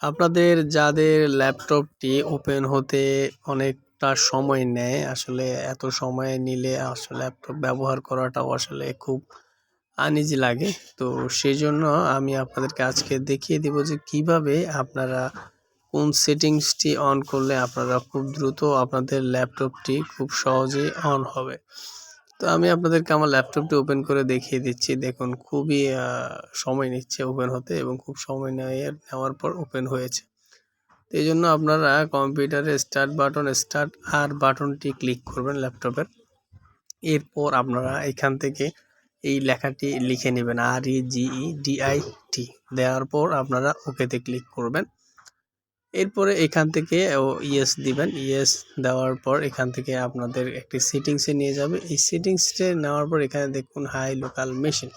আপনাদের যাদের ল্যাপটপটি ওপেন হতে অনেকটা সময় নেয়, আসলে এত সময় নিলে আসলে ল্যাপটপ ব্যবহার করাটাও আসলে খুব আনইজি লাগে। তো সেই জন্য আমি আপনাদেরকে আজকে দেখিয়ে দেব যে কীভাবে আপনারা কোন সেটিংসটি অন করলে আপনারা খুব দ্রুত আপনাদের ল্যাপটপটি খুব সহজেই অন হবে। তো আমি আপনাদেরকে আমার ল্যাপটপটি ওপেন করে দেখিয়ে দিচ্ছি। দেখুন, খুবই সময় নিচ্ছে ওপেন হতে এবং খুব সময় নিয়ে, নেওয়ার পর ওপেন হয়েছে। তো এই জন্য আপনারা কম্পিউটারে স্টার্ট বাটন স্টার্ট আর বাটনটি ক্লিক করবেন ল্যাপটপের। এরপর আপনারা এখান থেকে এই লেখাটি লিখে নেবেন আর ই জিই ডিআই টি দেওয়ার পর আপনারা ওকেতে ক্লিক করবেন। এরপরে এখান থেকে, ও ইয়েস দিবেন। ইয়েস দেওয়ার পর এখান থেকে আপনাদের একটি সেটিংসে নিয়ে যাবে। এই সেটিংসে নেওয়ার পর এখানে দেখুন হাই লোকাল মেশিন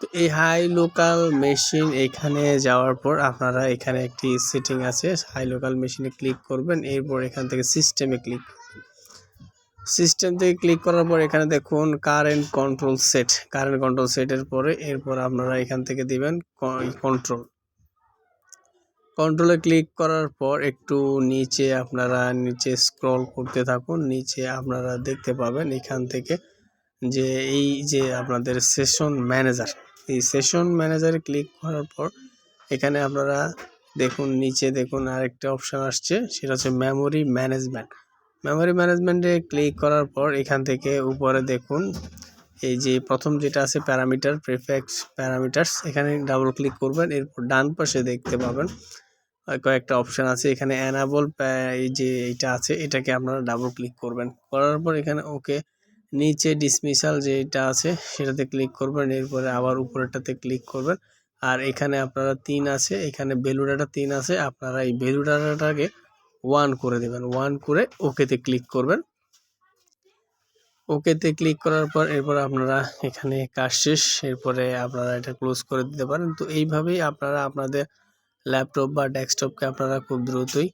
তো এই হাই লোকাল মেশিন এখানে যাওয়ার পর আপনারা এখানে একটি সেটিং আছে। হাই লোকাল মেশিনে ক্লিক করবেন। এরপর এখান থেকে সিস্টেমে ক্লিক সিস্টেম থেকে ক্লিক করার পর এখানে দেখুন current control set current control সেটের পরে এরপর আপনারা এখান থেকে দিবেন কন্ট্রোল কন্ট্রোলে ক্লিক করার পর একটু নিচে আপনারা নিচে স্ক্রল করতে থাকুন। নিচে আপনারা দেখতে পাবেন এখান থেকে যে এই যে আপনাদের সেশন ম্যানেজার এই সেশন ম্যানেজারে ক্লিক করার পর এখানে আপনারা দেখুন, নিচে দেখুন আরেকটা অপশান আসছে, সেটা হচ্ছে মেমোরি ম্যানেজমেন্ট মেমোরি ম্যানেজমেন্টে ক্লিক করার পর এখান থেকে উপরে দেখুন, এই যে প্রথম যেটা আছে প্যারামিটার প্রিফেক্স প্যারামিটার্স এখানে ডাবল ক্লিক করবেন, এরপর ডান পাশে দেখতে পাবেন কয়েকটা অপশান আছে। এখানে অ্যানাবল এই যে এইটা আছে, এটাকে আপনারা ডাবল ক্লিক করবেন। করার পর এখানে ওকে নিচে ডিসমিসাল যেটা আছে, সেটাতে ক্লিক করবেন। এরপরে আবার উপরেরটাতে ক্লিক করবেন। আর এখানে আপনারা তিন আছে, এখানে বেলুডাটা তিন আছে। আপনারা এই বেলুডাটাকে ওয়ান করে দেবেন। ওয়ান করে ওকেতে ক্লিক করবেন। ওকেতে ক্লিক করার পর এরপর আপনারা এখানে কাজ শেষ। এরপরে আপনারা এটা ক্লোজ করে দিতে পারেন। তো এইভাবেই আপনারা আপনাদের ল্যাপটপ বা ডেস্কটপকে আপনারা খুব দ্রুতই